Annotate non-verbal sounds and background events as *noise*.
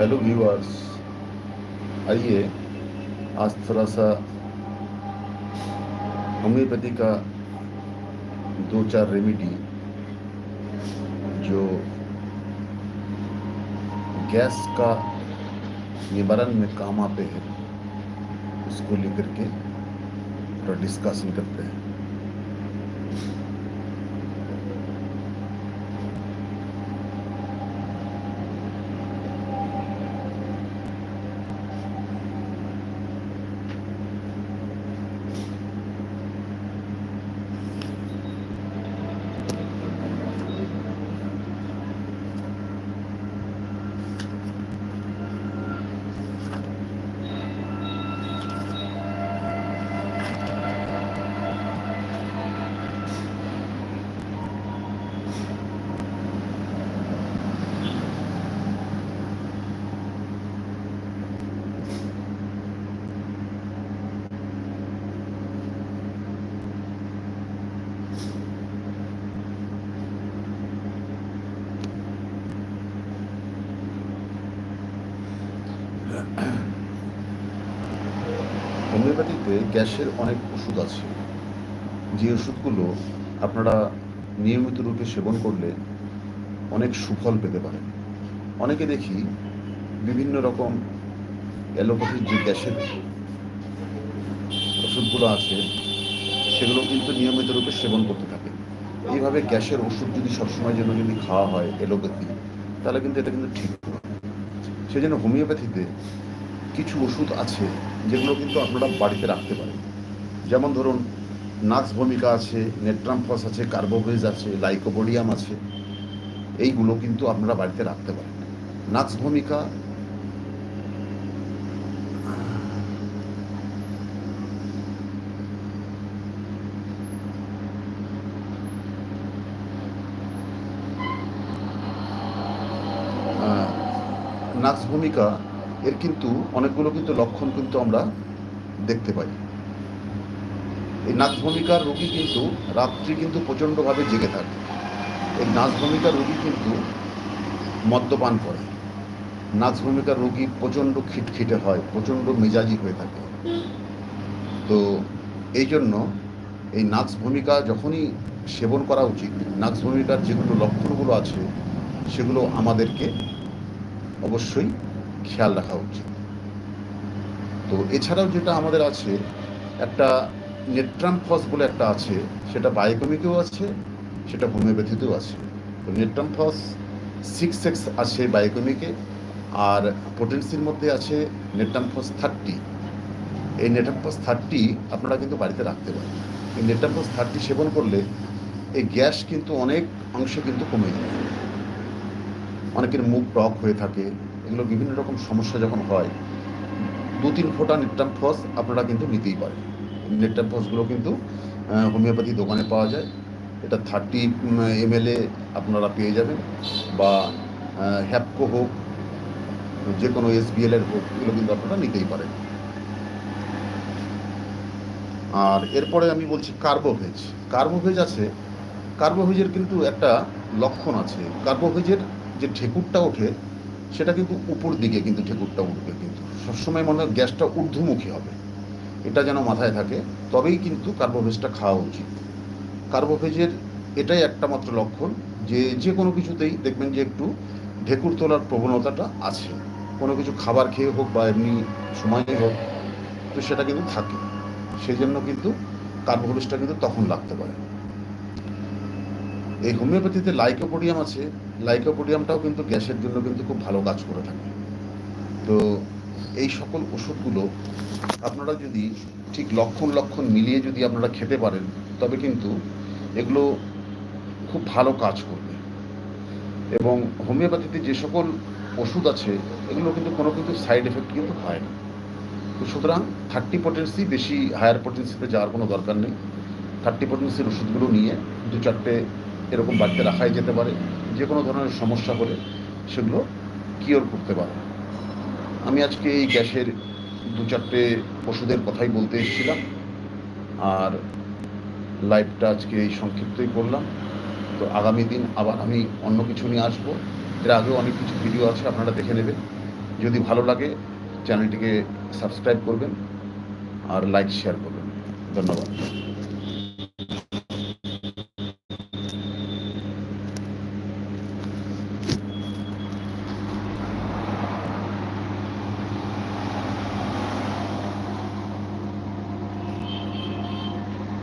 Hello viewers आइए, आज थोड़ा सा होम्योपैथी का दो चार रेमेडी जो गैस का निवारण में काम आते हैं, उसको लेकर के थोड़ा डिस्कशन करते हैं। *clears throat* হোমিওপ্যাথিতে গ্যাসের অনেক ওষুধ আছে। যে ওষুধগুলো আপনারা নিয়মিত রূপে সেবন করলে অনেক সুফল পেতে পারেন। অনেকে দেখি বিভিন্ন রকম অ্যালোপ্যাথির যে গ্যাসের ওষুধগুলো আছে, সেগুলো কিন্তু নিয়মিত রূপে সেবন করতে থাকে। এইভাবে গ্যাসের ওষুধ যদি সবসময় জন্য যদি খাওয়া হয়, অ্যালোপ্যাথি, তাহলে কিন্তু এটা কিন্তু ঠিক সেই জন্য হোমিওপ্যাথিতে কিছু ওষুধ আছে যেগুলো কিন্তু আপনারা বাড়িতে রাখতে পারেন। যেমন ধরুন নাক্স ভূমিকা আছে, নেট্রামফস আছে কার্বোভেজ আছে লাইকোবোডিয়াম আছে, এইগুলো কিন্তু আপনারা বাড়িতে রাখতে পারেন। নাক্স ভূমিকা নাক্স ভূমিকা, এর কিন্তু অনেকগুলো কিন্তু লক্ষণ কিন্তু আমরা দেখতে পাই। এই নাচ ভূমিকার রোগী কিন্তু রাত্রি কিন্তু প্রচণ্ডভাবে জেগে থাকে। এই নাচ ভূমিকার রোগী কিন্তু মদ্যপান করে। নাচ ভূমিকার রোগী প্রচণ্ড খিটখিটে হয়, প্রচণ্ড মেজাজি হয়ে থাকে। তো এই জন্য এই নাচ ভূমিকা যখনই সেবন করা উচিত, নাচ ভূমিকার যেগুলো লক্ষণগুলো আছে, সেগুলো আমাদেরকে অবশ্যই খেয়াল রাখা উচিত। তো এছাড়াও যেটা আমাদের আছে, একটা নেট্রামফস বলে একটা আছে, সেটা বায়োকমিকেও আছে, সেটা হোমিওপ্যাথিতেও আছে। তো নেট্রামফস সিক্স এক্স আছে বায়োকমিকে, আর পোটেন্সির মধ্যে আছে নেট্রামফস থার্টি এই নেট্রামফস থার্টি আপনারা কিন্তু বাড়িতে রাখতে পারেন। এই নেট্রামফস থার্টি সেবন করলে এই গ্যাস কিন্তু অনেক অংশে কিন্তু কমে যায়। অনেকের মুখ টক হয়ে থাকে। এগুলো বিভিন্ন রকম সমস্যা যখন হয়, দু তিন ফোঁটা নেট্রামফস আপনারা কিন্তু নিতেই পারেন। নেট্রামফসগুলো কিন্তু হোমিওপ্যাথি দোকানে পাওয়া যায়। এটা থার্টি এম আপনারা পেয়ে যাবেন বা হ্যাপকো হোক যে কোনো এস এর হোক, এগুলো কিন্তু আপনারা নিতেই পারেন। আর এরপরে আমি বলছি কার্বোভেজ। কার্বোভেজ আছে। কার্বোভেজের কিন্তু একটা লক্ষণ আছে। কার্বোভেজের যে ঠেকুরটা ওঠে, সেটা কিন্তু উপর দিকে কিন্তু ঠেকুরটা উঠবে কিন্তু। সবসময় মনে হয় গ্যাসটা ঊর্ধ্বমুখী হবে। এটা যেন মাথায় থাকে, তবেই কিন্তু কার্বোভেজটা খাওয়া উচিত। কার্বোভেজের এটাই একটা মাত্র লক্ষণ যে যে কোনো কিছুতেই দেখবেন যে একটু ঢেকুর তোলার প্রবণতাটা আছে। কোনো কিছু খাবার খেয়ে হোক বা এমনি সময়ই হোক, তো সেটা কিন্তু থাকে। সেই জন্য কিন্তু কার্বোভেজটা কিন্তু তখন লাগতে পারে। এই হোমিওপ্যাথিতে লাইকোপোডিয়াম আছে, লাইকোপোডিয়ামটাও কিন্তু গ্যাসের জন্য কিন্তু খুব ভালো কাজ করে থাকে। তো এই সকল ওষুধগুলো আপনারা যদি ঠিক লক্ষণ লক্ষণ মিলিয়ে যদি আপনারা খেতে পারেন, তবে কিন্তু এগুলো খুব ভালো কাজ করবে। এবং হোমিওপ্যাথিতে যে সকল ওষুধ আছে, এগুলো কিন্তু কোনো কিন্তু সাইড এফেক্ট কিন্তু হয় না। তো সুতরাং থার্টি পটেন্সি বেশি হায়ার পটেন্সিতে যাওয়ার কোনো দরকার নেই। থার্টি পটেন্সির ওষুধগুলো নিয়ে দু চারটে এরকম বাড়িতে রাখাই যেতে পারে, যে কোনো ধরনের সমস্যা হলে সেগুলো কিওর করতে পারে। আমি আজকে এই গ্যাসের দু চারটে ওষুধের কথাই বলতে এসেছিলাম, আর লাইভটা আজকে এই সংক্ষিপ্তই করলাম। তো আগামী দিন আবার আমি অন্য কিছু নিয়ে আসব। এর আগেও অনেক কিছু ভিডিও আছে, আপনারা দেখে নেবেন। যদি ভালো লাগে চ্যানেলটিকে সাবস্ক্রাইব করবেন আর লাইক শেয়ার করবেন। ধন্যবাদ।